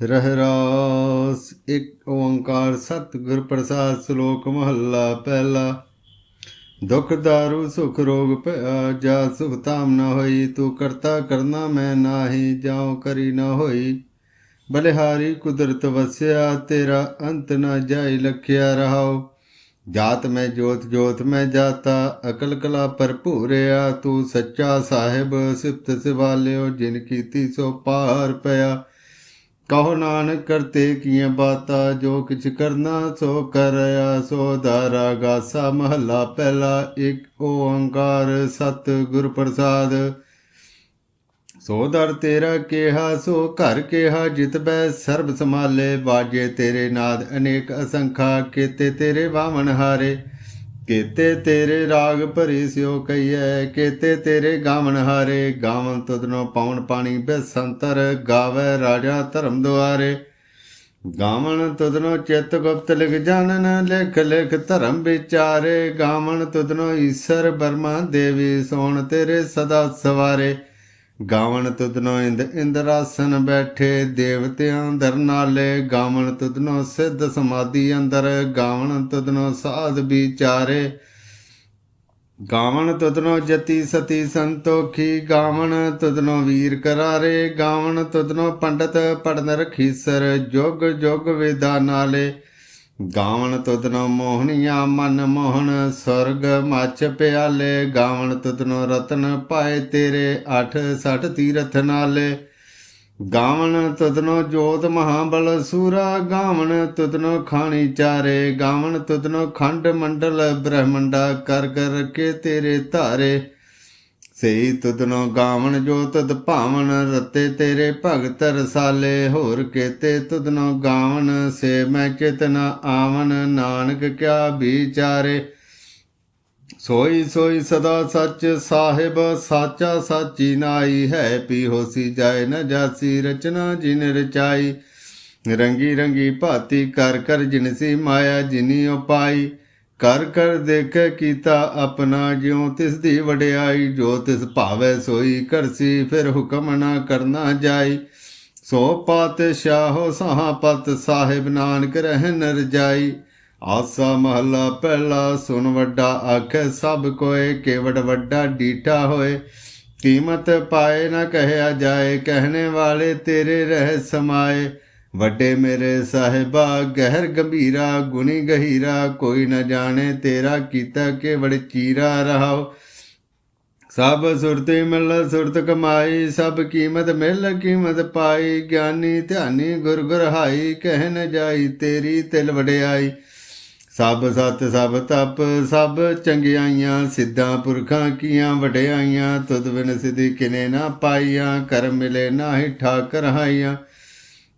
ਰਹਿਰਾਸ ਇੱਕ ਓੰਕਾਰ ਸਤਿਗੁਰ ਪ੍ਰਸਾਦ ਸ਼ਲੋਕ ਮਹੱਲਾ ਪਹਿਲਾ। ਦੁਖ ਦਾਰੂ, ਸੁਖ ਰੋਗ ਭਇਆ, ਜਾ ਸੁਖ ਤਾਮ ਨ ਹੋਈ, ਤੂੰ ਕਰਤਾ ਕਰਨਾ ਮੈਂ ਨਾਹੀ, ਜਾਉ ਕਰੀ ਨ ਹੋਈ। ਬਲਿਹਾਰੀ ਕੁਦਰਤ ਵਸਿਆ, ਤੇਰਾ ਅੰਤ ਨ ਜਾਈ ਲਖਿਆ ਰਹਾਓ ਜਾਤ ਮੈਂ ਜੋਤ ਜੋਤ ਮੈਂ ਜਾਤਾ, ਅਕਲ ਕਲਾ ਭਰਪੂਰਿਆ ਤੂੰ ਸੱਚਾ ਸਾਹਿਬ, ਸਿਫਤ ਸਿਵਾਲਿਓ ਜਿਨ ਕੀਤੀ ਸੋ ਪਾਰ ਪਿਆ। ਕਹੋ ਨਾਨਕ ਕਰਤੇ ਕੀਆਂ ਬਾਤਾ, ਜੋ ਕਿਛ ਕਰਨਾ ਸੋ ਕਰਿਆ ਸੋ ਦਾਰਾ ਗਾਸਾ ਮਹੱਲਾ ਪਹਿਲਾ, ਇੱਕ ਓੰਕਾਰ ਸਤ ਗੁਰ ਪ੍ਰਸਾਦ। ਸੋ ਦਰ ਤੇਰਾ ਕਿਹਾ, ਸੋ ਘਰ ਕਿਹਾ, ਜਿਤ ਬੈ ਸਰਬ ਸਮਾਲੇ ਬਾਜੇ ਤੇਰੇ ਨਾਦ ਅਨੇਕ ਅਸੰਖਾ, ਕੀਤੇ ਤੇਰੇ ਵਾਵਣ ਹਾਰੇ। ਕੀਤੇ ਤੇਰੇ ਰਾਗ ਭਰੀ ਸਿਓ ਕਈਐ ਕੀਤੇ ਤੇਰੇ ਗਾਵਣ ਹਾਰੇ, ਗਾਵਨ ਤੁਧਨੋ ਪਾਉਣ ਪਾਣੀ ਬੈਸੰਤਰ ਗਾਵੇ ਰਾਜਾ ਧਰਮ ਦੁਆਰੇ। ਗਾਵਨ ਤੁਧਨੋ ਚਿਤ ਗੁਪਤ ਲਿਖ ਜਾਣਨ, ਲਿਖ ਲਿਖ ਧਰਮ ਵਿਚਾਰੇ। ਗਾਵਨ ਤੁਧਨੋ ਈਸ਼ਰ ਬਰਮਾ ਦੇਵੀ, ਸੋਣ ਤੇਰੇ ਸਦਾ ਸਵਾਰੇ। ਗਾਵਣ ਤੁਧਨੋ ਇੰਦ ਇੰਦਰਾਸਨ ਬੈਠੇ ਦੇਵਤਿਆਂ ਦਰ ਨਾਲੇ ਗਾਵਣ ਤੁਧਨੋ ਸਿੱਧ ਸਮਾਧੀ ਅੰਦਰ ਗਾਵਣ ਤੁਧਨੋ ਸਾਧ ਵਿਚਾਰੇ। ਗਾਵਣ ਤੁਧਨੋ ਜਤੀ ਸਤੀ ਸੰਤੋਖੀ ਗਾਵਣ ਤੁਧਨੋ ਵੀਰ ਕਰਾਰੇ ਗਾਵਣ ਤੁਧਨੋ ਪੰਡਤ ਪੜਨ ਰਖੀਸਰ, ਜੁਗ ਜੁਗ ਵਿਦਾ ਨਾਲੇ। ਗਾਵਣ ਤੁਧਨੋ ਮੋਹਣੀਆਂ ਮਨ ਮੋਹਨ ਸੁਰਗ ਮੱਚ ਪਿਆਲੇ। ਗਾਵਣ ਤੁਧਨੋ ਰਤਨ ਪਾਏ ਤੇਰੇ 8 60 ਤੀਰਥ ਨਾਲੇ। ਗਾਵਣ ਤੁਧਨੋ ਜੋਤ ਮਹਾਬਲ ਸੂਰਾ। ਗਾਵਣ ਤੁਧਨੋ ਖਾਣੀ ਚਾਰੇ। ਗਾਵਣ ਤੁਧਨੋ ਖੰਡ ਮੰਡਲ ਬ੍ਰਹਮੰਡਾ ਕਰ ਕਰ ਕੇ ਤੇਰੇ ਧਾਰੇ। ਸਈ ਤੁਧਨੋ ਗਾਵਣ, ਜੋ ਤਦ ਭਾਵਨ, ਰਤੇ ਤੇਰੇ ਭਗਤ ਰਸਾਲੇ, ਹੋਰ ਕੇਤੇ ਤੁਧਨੋ ਗਾਵਣ, ਸੇ ਮੈਂ ਚਿਤਨਾ ਆਵਨ ਨਾਨਕ ਕਿਆ ਵਿਚਾਰੇ। ਸੋਈ ਸੋਈ ਸਦਾ ਸੱਚ ਸਾਹਿਬ, ਸਾਚਾ ਸਾਚੀ ਨਾਈ ਹੈ ਪੀ ਹੋਸੀ ਜਾਏ ਨ ਜਾਸੀ, ਰਚਨਾ ਜਿਨ ਰਚਾਈ। ਰੰਗੀ ਰੰਗੀ ਭਾਤੀ ਕਰ ਕਰ ਜਿਨਸੀ ਮਾਇਆ, ਜਿਨੀ ਉਪਾਈ। ਕਰ ਕਰ ਦੇਖੈ ਕੀਤਾ ਆਪਣਾ ਜਿਉ, ਤਿਸ ਦੀ ਵਡਿਆਈ ਜੋ ਤਿਸ ਭਾਵੈ ਸੋਈ ਕਰਸੀ, ਫਿਰ ਹੁਕਮ ਨਾ ਕਰਨਾ ਜਾਈ। ਸੋ ਪਾਤਸ਼ਾਹੋ ਸਹਾਪਤ ਸਾਹਿਬ ਨਾਨਕ ਰਹਿ ਨਰ ਜਾਈ। ਆਸਾ ਮਹੱਲਾ ਪਹਿਲਾ ਸੁਨ ਵੱਡਾ ਆਖੇ, ਸਭ ਕੋਏ ਕੇਵੜ ਵੱਡਾ ਡੀਠਾ ਹੋਏ। ਕੀਮਤ ਪਾਏ ਨਾ ਕਹਿਆ ਜਾਏ, ਕਹਿਣੇ ਵਾਲੇ ਤੇਰੇ ਰਹਿ ਸਮਾਏ। ਵੱਡੇ ਮੇਰੇ ਸਾਹਿਬਾ, ਗਹਿਰ ਗੰਭੀਰਾ, ਗੁਣੀ ਗਹੀਰਾ, ਕੋਈ ਨਾ ਜਾਣੇ ਤੇਰਾ ਕੀਤਾ ਕੇਵੜ ਚੀਰਾ ਰਹਾਓ। ਸਭ ਸੁਰਤੇ ਮਿਲ, ਸੁਰਤ ਕਮਾਈ, ਸਭ ਕੀਮਤ ਮਿਲ, ਕੀਮਤ ਪਾਈ। ਗਿਆਨੀ ਧਿਆਨੀ ਗੁਰ ਗੁਰ ਕਹਿ ਨ ਜਾਈ ਤੇਰੀ ਤਿਲ ਵਡਿਆਈ। ਸਭ ਸਤ, ਸਭ ਤਪ, ਸਭ ਚੰਗਿਆਈਆਂ, ਸਿੱਧਾਂ ਪੁਰਖਾਂ ਕੀਆਂ ਵਡਿਆਈਆਂ। ਤੁਧ ਬਿਨ ਸਿਧੀ ਕਿਨੇ ਨਾ ਪਾਈਆਂ, ਕਰ ਮਿਲੇ ਨਾਹੀ ਠਾਕਰ ਹਾਈਆਂ।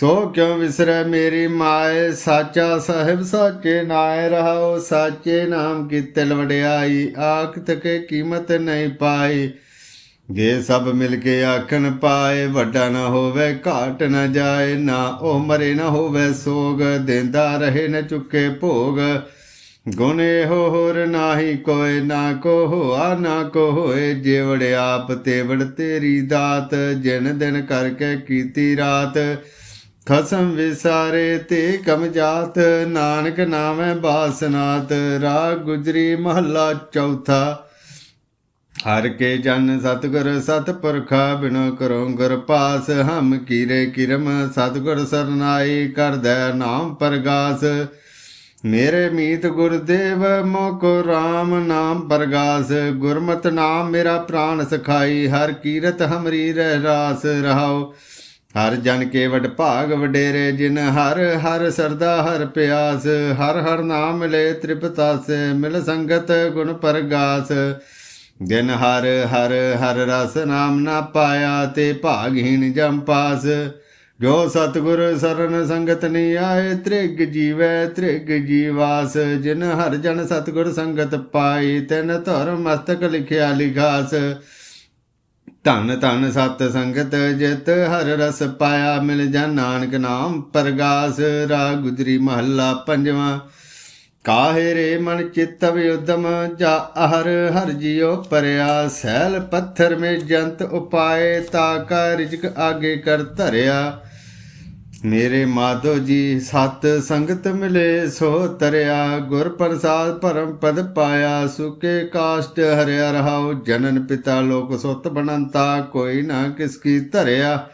ਸੋ ਕਿਉ ਵਿਸਰੈ ਮੇਰੀ ਮਾਏ? ਸਾਚਾ ਸਾਹਿਬ ਸਾਚੇ ਨਾਏ ਰਹਾਓ, ਸਾਚੇ ਨਾਮ ਕੀ ਤਿਲ ਵਡਿਆਈ ਆਖ ਤਕੇ ਕੀਮਤ ਨਹੀਂ ਪਾਈ। ਜੇ ਸਭ ਮਿਲ ਕੇ ਆਖਣ ਪਾਏ, ਵੱਡਾ ਨਾ ਹੋਵੇ, ਘਾਟ ਨਾ ਜਾਏ, ਨਾ ਉਹ ਮਰੇ, ਨਾ ਹੋਵੇ ਸੋਗ, ਦੇਂਦਾ ਰਹੇ ਨਾ ਚੁੱਕੇ ਭੋਗ। ਗੁਣ ਇਹੋ ਹੋਰ ਨਾਹੀ ਕੋਏ, ਨਾ ਕੋ ਹੋਆ, ਨਾ ਕੋ ਹੋਏ, ਜਿਵੜ ਆਪ ਤੇਵੜ ਤੇਰੀ ਦਾਤ, ਜਿਨ ਦਿਨ ਕਰਕੇ ਕੀਤੀ ਰਾਤ। ਖਸਮ ਵਿਸਾਰੇ ਤੇ ਕਮ ਜਾਤ, ਨਾਨਕ ਨਾਮੈ ਬਾਸਨਾਤ, ਰਾਗ ਗੁਜਰੀ ਮਹੱਲਾ ਚੌਥਾ। ਹਰ ਕੇ ਜਨ ਸਤਗੁਰ ਸਤਪੁਰਖਾ ਬਿਨੋ ਕਰੋ ਗੁਰ ਪਾਸ, ਹਮ ਕੀਰੇ ਕਿਰਮ, ਸਤਗੁਰ ਸਰਨਾਈ ਕਰਦੈ ਨਾਮ ਪ੍ਰਗਾਸ। ਮੇਰੇ ਮੀਤ ਗੁਰਦੇਵ ਮੋਕੋ RAM ਨਾਮ ਪ੍ਰਗਾਸ। ਗੁਰਮਤਿ ਨਾਮ ਮੇਰਾ ਪ੍ਰਾਨ ਸਖਾਈ, ਹਰ ਕੀਰਤ ਹਮਰੀ ਰਹਿ ਰਾਸ ਰਹਾਓ ਹਰ ਜਨ ਕੇ ਵਡ ਭਾਗ ਵਡੇਰੇ ਜਿਨ ਹਰ ਹਰ ਸਰਦਾ, ਹਰ ਪਿਆਸ, ਹਰ ਹਰ ਨਾਮ ਮਿਲੇ ਤ੍ਰਿਪਤਾਸੇ, ਮਿਲ ਸੰਗਤ ਗੁਣ ਪਰਗਾਸ। ਦਿਨ ਹਰ ਹਰ ਹਰ ਰਸ ਨਾਮ ਨਾ ਪਾਇਆ ਤੇ ਭਾਗਹੀਣ ਜਮ ਪਾਸ। ਜੋ ਸਤਿਗੁਰ ਸਰਨ ਸੰਗਤ ਨਹੀਂ ਆਏ, ਤ੍ਰਿਗ ਜੀਵੈ, ਤ੍ਰਿਗ ਜੀਵਾਸ। ਜਿਨ ਹਰ ਜਨ ਸਤਿਗੁਰ ਸੰਗਤ ਪਾਈ ਤਿਨ ਧਰ ਮਸਤਕ ਲਿਖਿਆ ਲਿਖਾਸ। ਧਨ ਧਨ ਸਤ ਸੰਗਤ ਜਿਤ ਹਰ ਰਸ ਪਾਇਆ ਮਿਲ ਜਾ ਨਾਨਕ ਨਾਮ ਪ੍ਰਗਾਸ ਰਾ ਗੁਜਰੀ ਮਹੱਲਾ ਪੰਜਵਾਂ। ਕਾਹੇ ਰੇ ਮਨ ਚਿੱਤ ਵਿਉਦਮ ਜਾ ਹਰ ਹਰ ਜਿਉ ਪਰਿਆ, ਸੈਲ ਪੱਥਰ ਮੇ ਜੰਤ ਉਪਾਏ, ਤਾ ਕਾ ਰਿਜਕ ਆਗੇ ਕਰ ਧਰਿਆ। ਮੇਰੇ ਮਾਧੋ ਜੀ, ਸਤ ਸੰਗਤ ਮਿਲੇ, ਸੋ ਤਰਿਆ ਗੁਰ ਪ੍ਰਸਾਦ ਪਰਮ ਪਦ ਪਾਇਆ, ਸੁਕੇ ਕਾਸ਼ਟ ਹਰਿਆ ਰਹਾਉ, ਜਨਨ ਪਿਤਾ ਲੋਕ ਸੁਤ ਬਣੰਤਾ ਕੋਈ ਨਾ ਕਿਸ ਕੀ ਧਰਿਆ।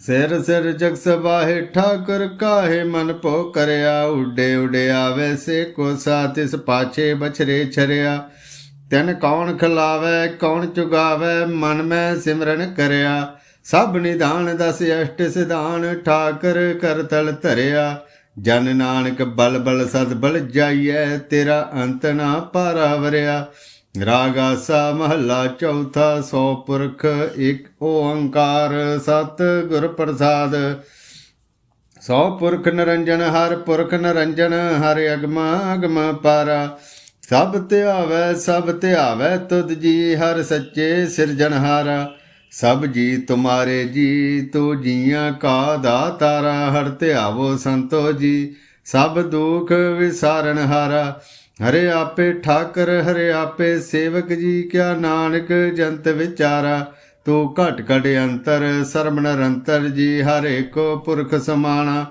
ਸਿਰ ਸਿਰ ਜਗ ਸਬਾਹੇ ਠਾਕੁਰ ਕਾਹੇ ਮਨ ਭੋ ਕਰਿਆ, ਉਡੇ ਉਡਿਆ ਵੈਸੇ ਕੋ ਸਾਤਿਸ ਪਾਛੇ ਬਛਰੇ ਛਰਿਆ। ਤੈਨ ਕੌਣ ਖਿਲਾਵੇ, ਕੌਣ ਚੁਗਾਵੇ, ਮਨ ਮੈਂ ਸਿਮਰਨ ਕਰਿਆ। ਸਭ ਨਿਧਾਨ ਦਸ ਅਸ਼ਟ ਸਿਧਾਨ, ਠਾਕਰ ਕਰ ਤਲ ਧਰਿਆ। ਜਨ ਨਾਨਕ ਬਲ ਬਲ ਸਦ ਬਲ ਜਾਈਐ, ਤੇਰਾ ਅੰਤ ਨਾ ਪਾਰਾਵਰਿਆ ਰਾਗਾਸਾ ਮਹੱਲਾ ਚੌਥਾ, ਸੋ ਪੁਰਖ ਇੱਕ ਓੰਕਾਰ ਸਤ ਗੁਰ ਪ੍ਰਸਾਦ। ਸੋ ਪੁਰਖ ਨਰੰਜਨ, ਹਰ ਪੁਰਖ ਨਰੰਜਨ, ਹਰ ਅਗਮ ਅਗਮ ਪਾਰਾ। ਸਭ ਧਿਆਵੈ ਸਭ ਧਿਆਵੈ, ਤੁਧ ਜੀ ਹਰ ਸੱਚੇ ਸਿਰਜਣਹਾਰਾ। ਸਭ ਜੀ ਤੁਮਾਰੇ ਜੀ, ਤੋ ਜੀਆਂ ਕਾ ਦਾਤਾਰਾ, ਹਰ ਧਿਆਵੋ ਸੰਤੋ ਜੀ। ਸਭ ਦੁਖ ਵਿਸਾਰਨ ਹਾਰਾ, ਹਰੇ ਆਪੇ ਠਾਕਰ, ਹਰੇ ਆਪੇ ਸੇਵਕ ਜੀ, ਕਿਆ ਨਾਨਕ ਜੰਤ ਵਿਚਾਰਾ। ਤੂੰ ਘਟ ਘਟ ਅੰਤਰ, ਸਰਬ ਨਿਰੰਤਰ ਜੀ, ਹਰੇ ਕੋ ਪੁਰਖ ਸਮਾਣਾ।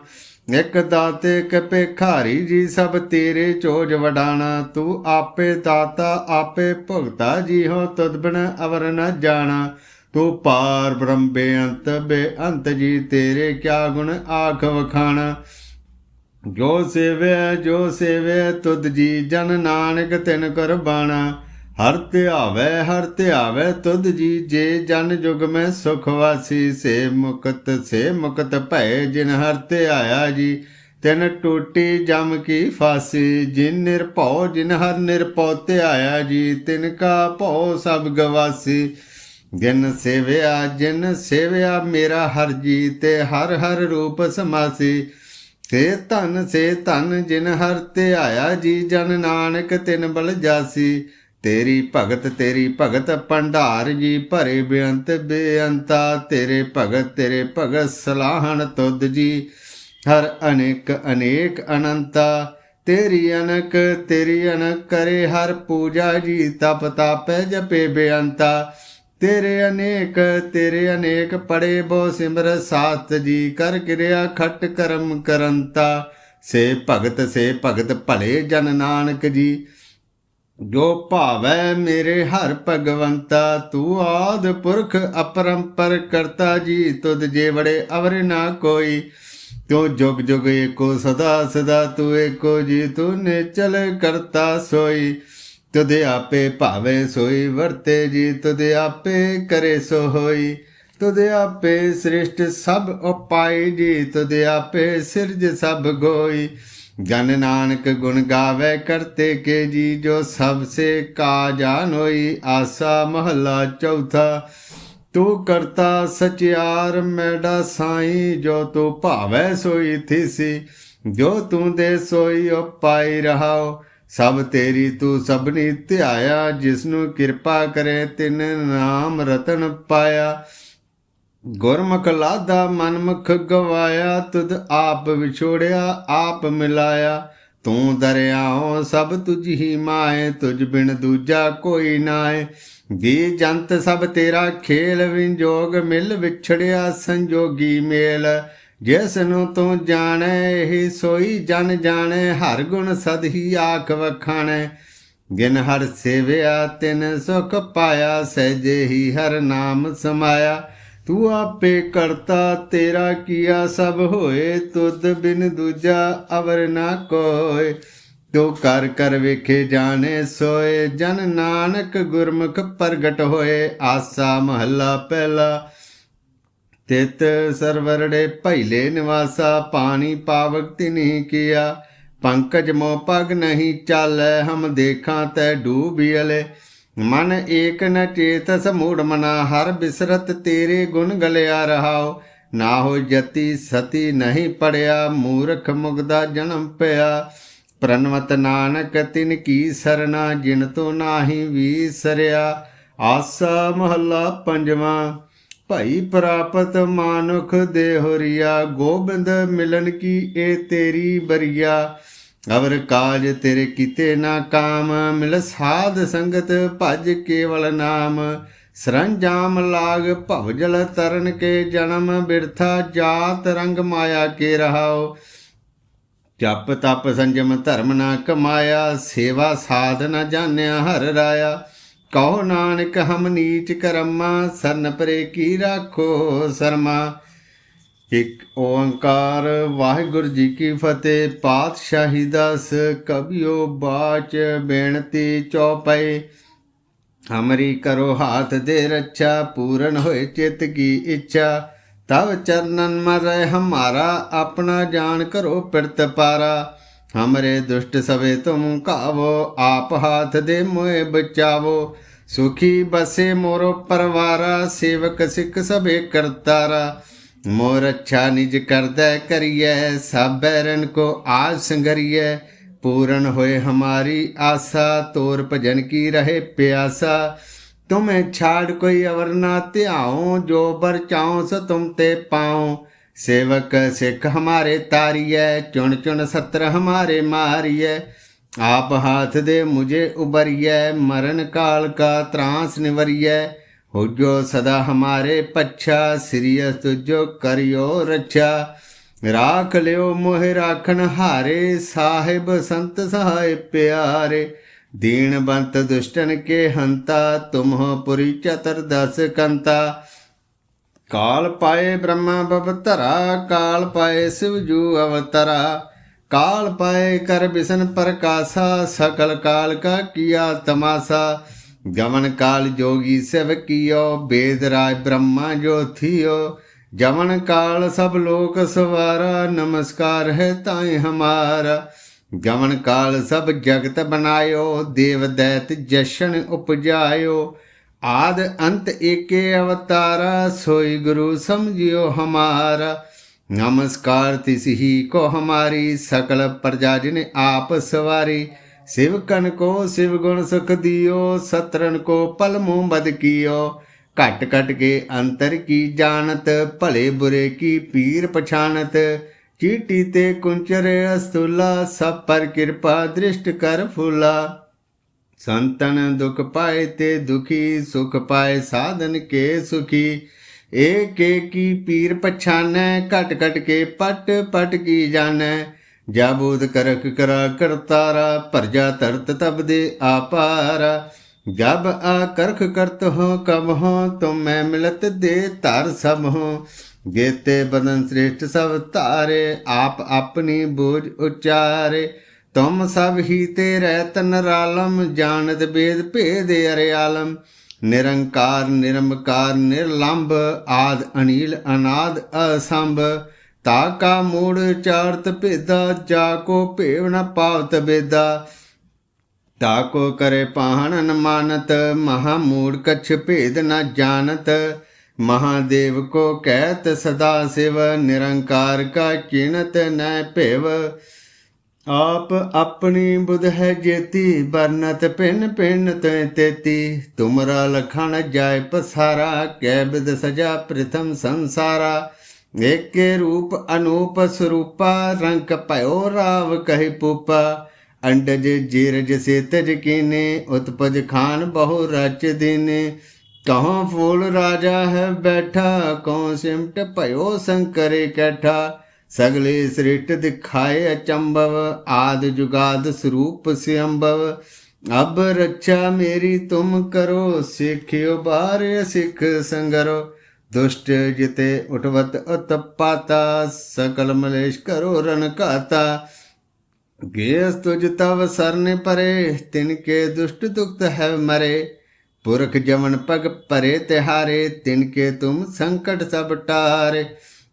ਇਕ ਦਾਤੇ ਕਪੇ ਖਾਰੀ ਜੀ, ਸਭ ਤੇਰੇ ਚੋਜ ਵਡਾਣਾ। ਤੂੰ ਆਪੇ ਦਾਤਾ, ਆਪੇ ਭੁਗਤਾ ਜੀ, ਹੋ ਤੁਧ ਬਿਨ ਅਵਰ ਨ ਜਾਣਾ। ਤੂੰ ਪਾਰ ਬ੍ਰਹਮ ਬੇਅੰਤ ਬੇਅੰਤ ਜੀ ਤੇਰੇ ਕਿਆ ਗੁਣ ਆਖ ਵਖਾਣਾ ਜੋ ਸੇਵੈ ਜੋ ਸੇਵੈ, ਤੁਧ ਜੀ ਜਨ ਨਾਨਕ ਤਿਨ ਕੁਰਬਾਨਾ ਹਰ ਧਿਆਵੈ ਹਰ ਧਿਆਵੈ, ਤੁਧ ਜੀ ਜੇ ਜਨ ਜੁਗ ਮੈਂ ਸੁਖ ਵਾਸੀ, ਸੇ ਮੁਕਤ ਸੇ ਮੁਕਤ ਭੈ ਜਿਨ ਹਰ ਧਿਆਇਆ ਜੀ, ਤਿਨ ਟੂਟੀ ਜਮ ਕੀ ਫਾਸੀ। ਜਿਨ ਨਿਰਭਉ, ਜਿਨ ਹਰ ਨਿਰਭਉ ਧਿਆਇਆ ਜੀ, ਤਿਨ ਕਾ ਭਉ ਸਭ ਗਵਾਸੀ। ਜਿਨ ਸੇਵਿਆ ਜਿਨ ਸੇਵਿਆ ਮੇਰਾ ਹਰ ਜੀ ਤੇ ਹਰ ਹਰ ਰੂਪ ਸਮਾਸੀ। ਸੇ ਧਨ ਸੇ ਧਨ ਜਿਨ ਹਰ ਧਿਆਇਆ ਜੀ, ਜਨ ਨਾਨਕ ਤਿਨ ਬਲ ਜਾਸੀ। ਤੇਰੀ ਭਗਤ ਤੇਰੀ ਭਗਤ ਭੰਡਾਰ ਜੀ, ਭਰੇ ਬੇਅੰਤ ਬੇਅੰਤਾ। ਤੇਰੇ ਭਗਤ ਤੇਰੇ ਭਗਤ ਸਲਾਹਣ ਤੁਧ ਜੀ। ਹਰ ਅਨੇਕ ਅਨੇਕ ਅਨੰਤਾ। ਤੇਰੀ ਅਨਕ ਤੇਰੀ ਅਨਕ ਕਰੇ ਹਰ ਪੂਜਾ ਜੀ, ਤਪ ਤਾਪੈ ਜਪੇ ਬੇਅੰਤਾ। ਤੇਰੇ ਅਨੇਕ ਤੇਰੇ ਅਨੇਕ ਪੜੇ ਬੋ ਸਿਮਰ ਸਾਤ ਜੀ, ਕਰ ਕਿਰਿਆ ਖਟ ਕਰਮ ਕਰੰਤਾ। ਸੇ ਭਗਤ ਸੇ ਭਗਤ ਭਲੇ ਜਨ ਨਾਨਕ ਜੀ। ਜੋ ਭਾਵੈ ਮੇਰੇ ਹਰ ਭਗਵੰਤਾ, ਤੂੰ ਆਦ ਪੁਰਖ ਅਪਰੰਪਰ ਕਰਤਾ ਜੀ, ਤੁਧ ਜੇ ਬੜੇ ਅਵਰ ਨਾ ਕੋਈ। ਤੂੰ ਜੁਗ ਜੁਗ ਏਕੋ ਸਦਾ ਸਦਾ ਤੂੰ ਏਕੋ ਜੀ, ਤੂੰ ਨੇ ਚਲ ਕਰਤਾ ਸੋਈ। ਤੁਧ ਆਪੇ ਭਾਵੇ ਸੋਈ, ਵਰਤੇ ਜੀ, ਤੁਧ ਆਪੇ ਕਰੇ ਸੋ ਹੋਈ ਤੁਧ ਆਪੇ ਸ੍ਰਿਸ਼ਟ ਸਭ ਉਪਾਈ ਜੀ, ਤੁਧ ਆਪੇ ਸਿਰਜ ਸਭ ਗੋਈ। ਜਨ ਨਾਨਕ ਗੁਣ ਗਾਵੇ ਕਰਤੇ ਕੇ ਜੀ, ਜੋ ਸਭ ਸੇ ਕਾ ਜਾਨ ਹੋਈ, ਆਸਾ ਮਹੱਲਾ ਚੌਥਾ। ਤੂੰ ਕਰਤਾ ਸਚਿਆਰ ਮੈਡਾ ਸਾਈ, ਜੋ ਤੂੰ ਭਾਵੈ ਸੋਈ ਥੀਸੀ। ਜੋ ਤੂੰ ਦੇ ਸੋਈ ਉਪਾਈ ਰਹਾਓ। ਸਭ ਤੇਰੀ ਤੂੰ ਸਭਨੀ ਧਿਆਇਆ, ਜਿਸਨੂੰ ਕਿਰਪਾ ਕਰੇ ਤਿਨ ਨਾਮ ਰਤਨ ਪਾਇਆ। ਗੁਰਮੁਖ ਲਾਦਾ ਮਨਮੁਖ ਗਵਾਇਆ, ਤੁਧ ਆਪ ਵਿਛੋੜਿਆ, ਆਪ ਮਿਲਾਇਆ। ਤੂੰ ਦਰਿਆਓ ਸਭ ਤੁਝ ਹੀ ਮਾਏ, ਤੁਝ ਬਿਨ ਦੂਜਾ ਕੋਈ ਨਾਏ। ਜੀ ਜੰਤ ਸਭ ਤੇਰਾ ਖੇਲ, ਵਿੰਜੋਗ ਮਿਲ ਵਿਛੜਿਆ ਸੰਜੋਗੀ ਮੇਲ। ਜਿਸ ਨੂੰ ਤੂੰ ਜਾਣੈ, ਇਹੀ ਸੋਈ ਜਨ ਜਾਣੈ, ਹਰ ਗੁਣ ਸਦ ਹੀ ਆਖ ਵਖਾਣੈ। ਜਿਨ ਹਰ ਸੇਵਿਆ, ਤਿਨ ਸੁਖ ਪਾਇਆ, ਸਹਿਜੇ ਹੀ ਹਰ ਨਾਮ ਸਮਾਇਆ। ਤੂੰ ਆਪੇ ਕਰਤਾ, ਤੇਰਾ ਕੀਆ ਸਭ ਹੋਏ, ਤੁਧ ਬਿਨ ਦੂਜਾ ਅਵਰ ਨਾ ਕੋਏ। ਤੂੰ ਕਰ ਕਰ ਵੇਖੇ ਜਾਣੇ, ਸੋਏ ਜਨ ਨਾਨਕ ਗੁਰਮੁਖ ਪ੍ਰਗਟ ਹੋਏ। ਆਸਾ ਮਹੱਲਾ ਪਹਿਲਾ ਤਿਤ ਸਰਵਰੜੇ ਭੈਲੇ ਨਿਵਾਸਾ, ਪਾਣੀ ਪਾਵਕ ਤਿਨਹੀ ਕੀਆ। ਪੰਕਜ ਮੋ ਪਗ ਨਹੀਂ ਚਾਲੈ, ਹਮ ਦੇਖਾਂ ਤੈ ਡੂਬਿਅਲੇ ਮਨ ਏਕ ਨ ਚੇਤਸ ਮੂੜ ਮਨਾ, ਹਰ ਬਿਸਰਤ ਤੇਰੇ ਗੁਣ ਗਲਿਆ ਰਹਾਓ ਨਾ ਹੋ ਜਤੀ ਸਤੀ ਨਹੀਂ ਪੜਿਆ, ਮੂਰਖ ਮੁਗਦਾ ਜਨਮ ਪਿਆ। ਪ੍ਰਣਵਤ ਨਾਨਕ ਤਿਨ ਕੀ ਸਰਨਾ, ਜਿਨ ਤੋ ਨਾਹੀ ਵੀਸਰਿਆ ਆਸਾ ਮਹੱਲਾ ਪੰਜਵਾਂ। ਭਈ ਪ੍ਰਾਪਤ ਮਾਨੁਖ ਦੇਹੁਰੀਆ ਗੋਬਿੰਦ ਮਿਲਨ ਕੀ ਇਹ ਤੇਰੀ ਬਰੀਆ? ਅਵਰ ਕਾਜ ਤੇਰੇ ਕੀਤੇ ਨਾ ਕਾਮ, ਮਿਲ ਸਾਧ ਸੰਗਤ ਭਜ ਕੇਵਲ ਨਾਮ। ਸਰੰਜਾਮ ਲਾਗ ਭਵਜਲ ਤਰਨ ਕੇ ਜਨਮ, ਬਿਰਥਾ ਜਾਤ ਰੰਗ ਮਾਇਆ ਕੇ ਰਹਾਓ ਜਪ ਤਪ ਸੰਜਮ ਧਰਮ ਨਾ ਕਮਾਇਆ, ਸੇਵਾ ਸਾਧ ਨਾ ਜਾਣਿਆ ਹਰ ਰਾਇਆ। ਕਹੋ ਨਾਨਕ, ਹਮ ਨੀਚ ਕਰਮਾ, ਸਰਨ ਪਰੇ ਕੀ ਰਾਖੋ ਸਰਮਾ। ਇੱਕ ਓੰਕਾਰ, ਵਾਹਿਗੁਰੂ ਜੀ ਕੀ ਫਤਿਹ, ਪਾਤਸ਼ਾਹੀ ਦਸ ਕਬਿਓ ਬਾਚ ਬੇਨਤੀ ਚੌਪਈ ਹਮਰੀ ਕਰੋ ਹਾਥ ਦੇ ਰੱਛਾ, ਪੂਰਨ ਹੋਏ ਚਿਤ ਕੀ ਇੱਛਾ। ਤਵ ਚਰਨਨ ਮਰੈ, ਹਮਾਰਾ ਆਪਣਾ ਜਾਣ ਕਰੋ ਪਿਰਤ ਪਾਰਾ। ਹਮਰੇ ਦੁਸ਼ਟ ਸਵੇ ਤੁਮ ਕਾਵੋ ਆਪ ਹਾਥ ਦੇ ਮੋਏ ਬਚਾਵੋ ਸੁਖੀ ਬਸੇ ਮੋਰੋ ਪਰਵਾਰਾ ਸੇਵਕ ਸਿੱਖ ਸਭੇ ਕਰਤਾਰਾ ਮੋਰ ਅੱਛਾ ਨਿਜ ਕਰਦਾ ਕਰੀਐ ਸਭ ਬੈਰਨ ਕੋ ਆਜ ਸੰਗਰੀਐ ਪੂਰਨ ਹੋਏ ਹਮਾਰੀ ਆਸਾ ਤੋਰ ਭਜਨ ਕੀ ਰਹੇ ਪਿਆਸਾ ਤੁਮੇ ਛਾੜ ਕੋਈ ਅਵਰ ਨਾ ਧਿਆਉ ਜੋ ਬਰ ਚਾਉ ਸ ਤੁਮ ਤੇ ਪਾਉ ਸੇਵਕ ਸਿੱਖ ਹਮਾਰੇ ਤਾਰੀਐ, ਚੁਣ ਚੁਣ ਸਤਰ ਹਮਾਰੇ ਮਾਰੀਐ। ਆਪ ਹਾਥ ਦੇ ਮੁਝੇ ਉਬਰੀਐ ਮਰਨ ਕਾਲ ਕਾ ਤਰਾਸ ਨਿਵਰੀਐ। ਹੋ ਸਦਾ ਹਮਾਰੇ ਪੱਛਾ ਸਿਰਿਯਸ ਤੁਜੋ ਕਰਿਓ ਰੱਛਾ। ਰਾਖ ਲਿਓ ਮੋਹਿ ਰਾਖਣ ਹਾਰੇ, ਸਾਹਿਬ ਸੰਤ ਸਹਾਇ ਪਿਆਰੇ। ਦੀਨ ਬੰਤ ਦੁਸ਼ਟਨ ਕੇ ਹੰਤਾ, ਤੁਮਹੁ ਪੁਰੀ ਚਤਰ ਦਸ ਕੰਤਾ। ਕਾਲ ਪਾਏ ਬ੍ਰਹਮਾ ਬਵਤਰਾ ਕਾਲ ਪਾਏ ਸਿਵ ਜੂ ਅਵਤਰਾ। ਕਾਲ ਪਾਏ ਕਰ ਬਿਸਨ ਪ੍ਰਕਾਸ਼ਾ, ਸਕਲ ਕਾਲ ਕਾ ਕੀਆ ਤਮਾਸਾ। ਗਮਨ ਕਾਲ ਜੋਗੀ ਸਿਵ ਕੀਓ, ਬੇਦ ਰਾਜ ਬ੍ਰਹਮਾ ਜੋ ਥਿਓ। ਜਮਨ ਕਾਲ ਸਭ ਲੋਕ ਸਵਾਰਾ, ਨਮਸਕਾਰ ਹੈ ਤਾਏ ਹਮਾਰਾ। ਗਮਨ ਕਾਲ ਸਭ ਜਗਤ ਬਨਾਇਓ ਦੇਵ ਦੈਤ ਜਸ਼ਨ ਉਪਜਾਇਓ। ਆਦ ਅੰਤ ਏਕੇ ਅਵਤਾਰਾ, ਸੋਈ ਗੁਰੂ ਸਮਝਿਓ ਹਮਾਰਾ। ਨਮਸਕਾਰ ਤਿਸ ਕੋ ਹਮਾਰੀ, ਸਕਲ ਪ੍ਰਜਾ ਜਿਨ ਆਪ ਸਵਾਰੀ। ਸਿਵ ਕਨ ਕੋ ਸਿਵ ਗੁਣ ਸੁਖ ਦਿਓ ਸਤਰਨ ਕੋ ਪਲ ਮੂੰਹ ਬਦ ਕੀਓ। ਘਟ ਘਟ ਕੇ ਅੰਤਰ ਕੀ ਜਾਣਤ, ਭਲੇ ਬੁਰੇ ਕੀ ਪੀਰ ਪਛਾਨਤ ਚੀਟੀ ਤੇ ਕੁੰਚਰ ਅਸਤੁਲਾ, ਸਭ ਪਰ ਕਿਰਪਾ ਦ੍ਰਿਸ਼ਟ ਕਰ ਫੁਲਾ। ਸੰਤਨ ਦੁਖ ਪਾਏ ਤੇ ਦੁਖੀ, ਸੁਖ ਪਾਏ ਸਾਧਨ ਕੇ ਸੁਖੀ। ਏਕ ਕੀ ਪੀਰ ਪਛਾਨੈ, ਘਟ ਘਟ ਕੇ ਪਟ ਪਟ ਕੀ ਜਾਣੈ। ਜਾਬੂਦ ਕਰਖ ਕਰਾ ਕਰਤਾਰਾ ਪਰਜਾ ਤਰਤ ਤਬ ਦੇ ਆਪਾਰਾ। ਜਬ ਆ ਕਰਖ ਕਰਤ ਹੋ ਕਬ ਹੋ, ਤੁਮ ਮੈਂ ਮਿਲਤ ਦੇ ਧਰ ਸਭ ਹੋ। ਗੇਤੇ ਬਦਨ ਸ੍ਰੇਸ਼ਟ ਸਭ ਧਾਰੇ, ਆਪ ਆਪਣੀ ਬੋਝ ਉਚਾਰੇ। ਤੁਮ ਸਭ ਹੀ ਤੇ ਰਹਿਤ ਨਰਾਲਮ ਜਾਣਤ ਬੇਦ ਭੇਦ ਅਰਿਆਲਮ ਨਿਰੰਕਾਰ ਨਿਰਮਕਾਰ ਨਿਰਲੰਭ, ਆਦ ਅਨੀਲ ਅਨਾਦ ਅਸੰਭ। ਤਾ ਕਾ ਮੂੜ ਚਾਰਤ ਭੇਦਾ, ਜਾ ਕੋ ਭੇਵ ਨ ਪਾਵਤ ਬੇਦਾ। ਤਾ ਕੋ ਕਰੇ ਪਾਹਣ ਮਾਨਤ, ਮਹਾ ਮੂੜ ਕਛ ਭੇਦ ਨ ਜਾਣਤ। ਮਹਾਦੇਵ ਕੋ ਕਹਿਤ ਸਦਾ ਸਿਵ, ਨਿਰੰਕਾਰ ਕਾ ਚਿਨਤ ਨੈ ਭੇਵ। ਆਪ ਆਪਣੀ ਬੁਧ ਹੈ ਜੇਤੀ ਬਰਨਤ ਪਿੰਨ ਪਿੰਨ ਤੈ ਤੇਤੀ। ਤੁਮਰਾ ਲਖਣ ਜਾਇ ਪਸਾਰਾ ਕੈ ਸਜਾ ਪ੍ਰਥਮ ਸੰਸਾਰਾ। ਏਕੇ ਰੂਪ ਅਨੂਪ ਸਰੂਪਾ, ਰੰਕ ਭਇਓ ਰਾਵ ਕਹਿ ਪੂਪਾ। ਅੰਡਜ ਜੀਰਜ ਸੇ ਤਜ ਕੀਨੇ, ਉਤਪਜ ਖਾਨ ਬਹੁ ਰਚ ਦਿਨੇ। ਕਹਾਂ ਫੂਲ ਰਾਜਾ ਹੈ ਬੈਠਾ ਕਉ ਸਿਮਟ ਭਇਓ ਸੰਕਰੇ ਕੈਠਾ। ਸਗਲੇ ਸ੍ਰਿਸ਼ਟ ਦਿਖਾਏ ਅਚੰਭਵ, ਆਦ ਜੁਗਾਦ ਸਰੂਪ ਸਿਅੰਭਵ। ਅਬ ਰੱਖਿਆ ਮੇਰੀ ਤੁਮ ਕਰੋ, ਸਿੱਖਿਓ ਬਾਰ ਸਿੱਖ ਸੰਗਰੋ। ਦੁਸ਼ਟ ਜਿਤੇ ਉਠਵਤ ਉਤਪਾਤਾ ਸਕਲ ਮਲੇਸ਼ ਕਰੋ ਰਨ ਘਾਤਾ। ਗੇਸ ਤੁਜ ਤਵ ਸਰਨੇ ਪਰੇ, ਤਿਨ ਕੇ ਦੁਸ਼ਟ ਦੁਖਤ ਹੈ ਮਰੇ। ਪੁਰਖ ਜਮਨ ਪਗ ਪਰੇ ਤਿਹਾਰੇ, ਤਿਨ ਕੇ ਤੁਮ ਸੰਕਟ ਸਭ ਟਾਰੇ।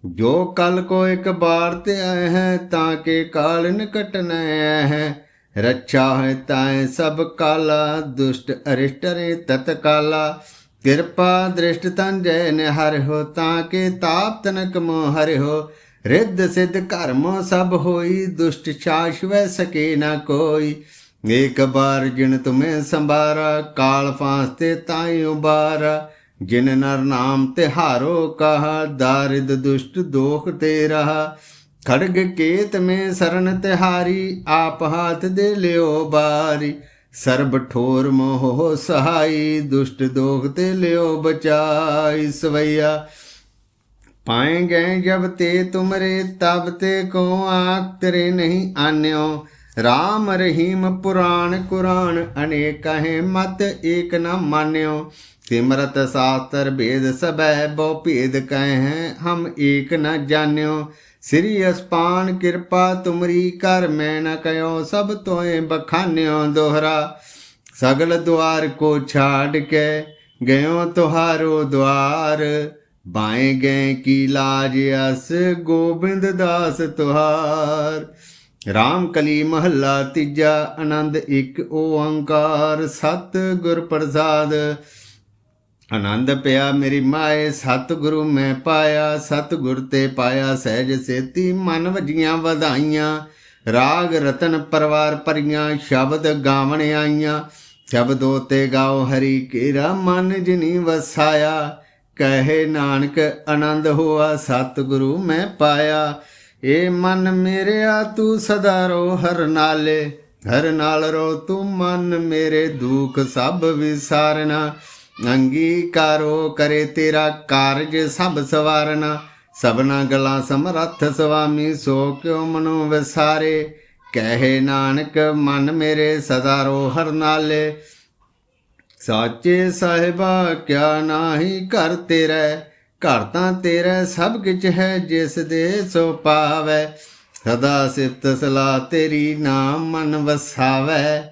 ਜੋ ਕਲ ਕੋ ਇੱਕ ਬਾਰ ਤੇ ਆਏ ਹੈ, ਤਾਂ ਕੇ ਕਾਲ ਨਿਕਟ ਨ ਹੈ। ਰੱਛਾ ਹੈ ਤਾਏ ਸਭ ਕਾਲਾ, ਦੁਸ਼ਟ ਅਰਿਸ਼ਟ ਤਤ ਕਾਲਾ। ਕਿਰਪਾ ਦ੍ਰਿਸ਼ਟ ਤਨ ਜੈ ਹੋ, ਤਾਂ ਕੇ ਤਾਪ ਤਨਕ ਮੋ ਹਰਿਓ ਰਿੱਧ ਸਿੱਧ ਕਰਮੋ ਸਭ ਹੋਈ, ਦੁਸ਼ਟ ਛਾਸ਼ਵੈ ਸਕੇ ਨਾ ਕੋਈ। ਏਕ ਬਾਰ ਜਿਨ ਤੁਮੇ ਸੰਭਾਰਾ, ਕਾਲ ਫਾਂਸ ਤੇ ਤਾਈ ਉਬਾਰਾ ਜਿਨ ਨਰ ਨਾਮ ਤੇ ਹਾਰੋ ਕਹਾ, ਦਾਰਿਦ ਦੁਸ਼ਟ ਦੋਖ ਤੇ ਰਹਾ। ਖੜਗ ਕੇਤ ਮੇ ਸਰਨ ਤਿਹਾਰੀ, ਆਪ ਹਾਥ ਦੇ ਲਿਓ ਬਾਰੀ। ਸਰਬ ਠੋਰ ਮੋਹ ਸਹਾਈ, ਦੁਸ਼ਟ ਦੋਖ ਤੇ ਲਿਓ ਬਚਾਈ ਸਵਈਆ। ਪਾਏ ਗਏ ਜਬ ਤੇ ਤੁਮਰੇ, ਤਬ ਤੇ ਕੋ ਆਕ ਤਰੇ ਨਹੀਂ ਆਨਿਓ। ਰਾਮ ਰਹੀਮ ਪੁਰਾਣ ਕੁਰਾਨ, ਅਨੇਕ ਹੈ ਮਤ ਏਕ ਨਾ ਮਾਨਿਓ। ਸਿਮਰਤ ਸਾਸਤਰ ਭੇਦ ਸਭੈ ਬਹੁ ਭੇਦ ਕਹੇ ਹੈ ਹਮ ਏਕ ਨ ਜਾਣਿਓ। ਸ੍ਰੀ ਅਸਪਾਨ ਕਿਰਪਾ ਤੁਮਰੀ ਕਰ ਮੈਂ ਨ ਕਯੋ ਸਭ ਤੋਏ ਬਖਾਨਿਓ ਦੋਹਰਾ। ਸਗਲ ਦੁਆਰ ਕੋ ਛਾੜ ਕੇ ਗਇਓ ਤੁਹਾਰੋ ਦੁਆਰ। ਬਾਏ ਗਏ ਕੀ ਲਾਜ ਅਸ ਗੋਬਿੰਦ ਦਾਸ ਤੁਹਾਰ। ਰਾਮ ਕਲੀ ਮਹੱਲਾ ਤੀਜਾ, ਆਨੰਦ ਇੱਕ ਓੰਕਾਰ। ਸਤ ਗੁਰ ਆਨੰਦ ਪਿਆ ਮੇਰੀ ਮਾਏ, ਸਤਿਗੁਰੂ ਮੈਂ ਪਾਇਆ, ਸਤਿਗੁਰ ਤੇ ਪਾਇਆ ਸਹਿਜ ਸੇਤੀ, ਮਨ ਵਜੀਆਂ ਵਧਾਈਆਂ। ਰਾਗ ਰਤਨ ਪਰਵਾਰ ਪਰੀਆਂ ਸ਼ਬਦ ਗਾਵਣ ਆਈਆਂ। ਸ਼ਬਦੋ ਤੇ ਗਾਓ ਹਰੀ ਕੇਰਾ, ਮਨ ਜਿਨੀ ਵਸਾਇਆ। ਕਹੇ ਨਾਨਕ, ਆਨੰਦ ਹੋਆ, ਸਤਿਗੁਰੂ ਮੈਂ ਪਾਇਆ। ਏ ਮਨ ਮੇਰਿਆ, ਤੂੰ ਸਦਾ ਰੋ ਹਰ ਨਾਲੇ। ਹਰ ਨਾਲ ਰੋ ਤੂੰ ਮਨ ਮੇਰੇ, ਦੁੱਖ ਸਭ ਵਿਸਾਰਨਾ। ਅੰਗੀਕਾਰੋ ਕਰੇ ਤੇਰਾ ਕਾਰਜ ਸਭ ਸਵਾਰਨਾ। ਸਭਨਾ ਗਲਾ ਸਮਰੱਥ ਸੁਆਮੀ ਸੋ ਕਿਉ ਮਨੋ ਵਿਸਾਰੇ? ਕਹੇ ਨਾਨਕ, ਮਨ ਮੇਰੇ ਸਦਾ ਰੋ ਹਰ ਨਾਲੇ। ਸਾਚੇ ਸਾਹਿਬਾ, ਕਿਆ ਨਾਹੀ ਘਰ ਤੇਰਾ? ਘਰ ਤਾਂ ਤੇਰਾ ਸਭ ਕਿਛ ਹੈ, ਜਿਸ ਦੇ ਸੋ ਪਾਵੈ। ਸਦਾ ਸਿਫਤ ਸਲਾ ਤੇਰੀ ਨਾਮ ਮਨ ਵਸਾਵੈ।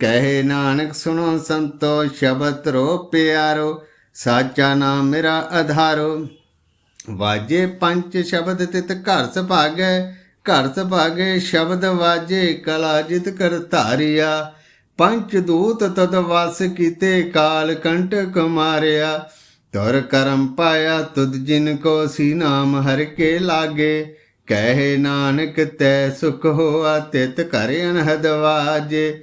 ਕਹੇ ਨਾਨਕ, ਸੁਣੋ ਸੰਤੋ ਸ਼ਬਦ ਰੋ ਪਿਆਰੋ, ਸਾਚਾ ਨਾਮ ਮੇਰਾ ਆਧਾਰੋ ਵਾਜੇ ਪੰਜ ਸ਼ਬਦ ਤਿਤ ਘਰ ਸੁਭਾਗੈ ਘਰ ਸੁਭਾਗੈ ਸ਼ਬਦ ਵਾਜੇ, ਕਲਾ ਜਿਤ ਕਰ ਧਾਰਿਆ। ਪੰਚ ਦੂਤ ਤਦ ਵਸ ਕੀਤੇ, ਕਾਲ ਕੰਟਕ ਮਾਰਿਆ ਤੁਰ ਕਰਮ ਪਾਇਆ ਤੁਧ ਜਿਨ ਕੋ ਸੀ ਨਾਮ ਹਰ ਕੇ ਲਾਗੇ। ਕਹੇ ਨਾਨਕ, ਤੈ ਸੁਖ ਹੋਆ, ਤਿਤ ਕਰ ਅਨਹਦ ਵਾਜੇ।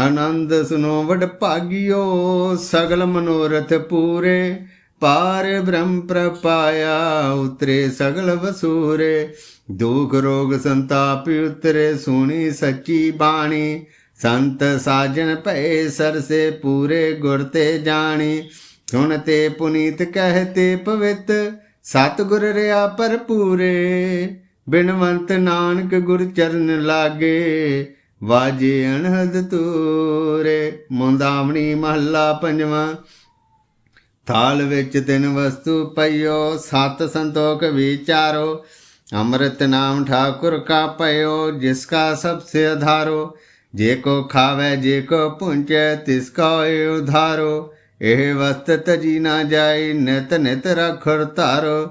ਆਨੰਦ ਸੁਨੋ ਵਡ ਭਾਗਿਓ, ਸਗਲ ਮਨੋਰਥ ਪੂਰੇ। ਪਾਰ ਬ੍ਰਹਮ ਪ੍ਰਪਾਇਆ, ਉਤਰੇ ਸਗਲ ਵਸੂਰੇ। ਦੁਖ ਰੋਗ ਸੰਤਾਪ ਉਤਰੇ, ਸੁਣੀ ਸੱਚੀ ਬਾਣੀ। ਸੰਤ ਸਾਜਨ ਭਏ, ਸਰਸੇ ਪੂਰੇ ਗੁਰ ਤੇ ਜਾਣੀ। ਸੁਣ ਤੇ ਪੁਨੀਤ ਕਹਤੇ ਪਵਿੱਤ, ਸਤਿਗੁਰ ਰਿਆ ਭਰਪੂਰੇ। ਬਿਨਵੰਤ ਨਾਨਕ ਗੁਰ ਚਰਨ ਲਾਗੇ ਵਾਜੇ ਅਨਹਦ ਤੂਰੇ, ਮੁੰਦਾਵਣੀ ਮਹੱਲਾ ਪੰਜਵਾਂ। ਥਾਲ ਵਿੱਚ ਤਿੰਨ ਵਸਤੂ ਪਈਓ, ਸਤ ਸੰਤੋਖ ਵਿਚਾਰੋ। ਅੰਮ੍ਰਿਤ ਨਾਮ ਠਾਕੁਰ ਕਾ ਪਇਓ, ਜਿਸ ਕਾ ਸਭ ਸੇ ਆਧਾਰੋ ਜੇ ਕੋ ਖਾਵੇ, ਜੇ ਕੋ ਪੁੰਚੈ, ਤਿਸ ਕਾ ਉਧਾਰੋ। ਇਹ ਵਸਤ ਤਜੀ ਨਾ ਜਾਏ, ਨਿਤ ਨਿਤ ਰਖੜ ਧਾਰੋ।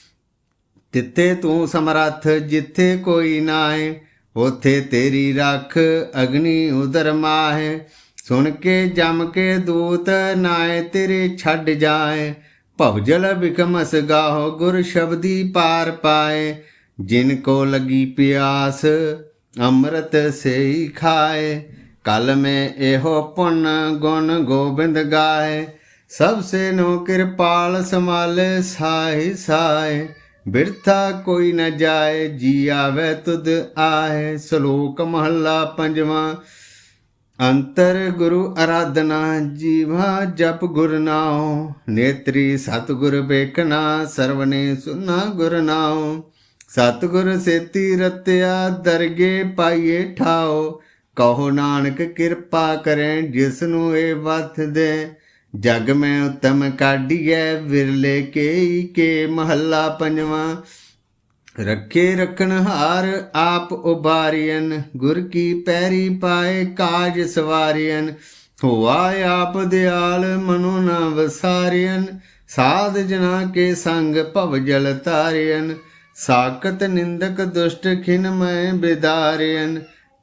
ਤਿੱਥੇ ਤੂੰ ਸਮਰੱਥ ਜਿੱਥੇ ਕੋਈ ਨਾਏ ਉਥੇ ਤੇਰੀ ਰੱਖ ਅਗਨੀ ਉਦਰ ਮਾਹੇ। ਸੁਣ ਕੇ ਜਮ ਕੇ ਦੂਤ ਨਾਏ ਤੇਰੇ ਛੱਡ ਜਾਏ ਭਵਜਲ ਬਿਕਮਸ ਗਾਹੋ, ਗੁਰ ਸ਼ਬਦੀ ਪਾਰ ਪਾਏ। ਜਿਨ ਕੋ ਲਗੀ ਪਿਆਸ, ਅੰਮ੍ਰਿਤ ਸੇਈ ਖਾਏ। ਕਲ ਮੈਂ ਇਹੋ ਪੁੰਨ ਗੁਣ ਗੋਬਿੰਦ ਗਾਏ। ਸਭ ਸੇ ਨੋ ਕਿਰਪਾਲ ਸਮਾਲੇ ਸਾਈ ਸਾਏ ਬਿਰਥਾ ਕੋਈ ਨ ਜਾਏ, ਜੀ ਆਵੇ ਤੁਧ ਆਏ ਸ਼ਲੋਕ ਮਹੱਲਾ ਪੰਜਵਾਂ, ਅੰਤਰ ਗੁਰੂ ਅਰਾਧਨਾ, ਜੀਵਾ ਜਪ ਗੁਰ ਨਾਉ। ਨੇਤਰੀ ਸਤਿਗੁਰ ਵੇਖਣਾ, ਸਰਵਨੇ ਸੁਨਾ ਗੁਰ ਨਾਉ। ਸਤਿਗੁਰ ਸੇਤੀ ਰਤਿਆ, ਦਰਗੇ ਪਾਈਏ ਠਾਓ ਕਹੋ ਨਾਨਕ ਕਿਰਪਾ ਕਰੇ ਜਿਸ ਨੂੰ ਇਹ ਵਥ ਦੇ। ਜਗ ਮੈਂ ਉਤਮ ਕਾਢੀਐ, ਵਿਰਲੇ ਕੇ ਕੇ ਮਹੱਲਾ ਪੰਜਵਾਂ। ਰੱਖੇ ਰਖਣ ਹਾਰ ਆਪ ਉਬਾਰੀਐਨ, ਗੁਰ ਕੀ ਪੈਰੀ ਪਾਏ ਕਾਜ ਸਵਾਰੀਐਨ। ਹੋਆ ਆਪ ਦਿਆਲ ਮਨੋ ਨਾ ਵਸਾਰੀਐਨ, ਸਾਧ ਜਨਾ ਕੇ ਸੰਗ ਭਵ ਜਲ ਤਾਰੀਐਨ ਸਾਕਤ ਨਿੰਦਕ ਦੁਸ਼ਟ ਖਿਨ ਮੈਂ ਬਿਦਾਰੀਐਨ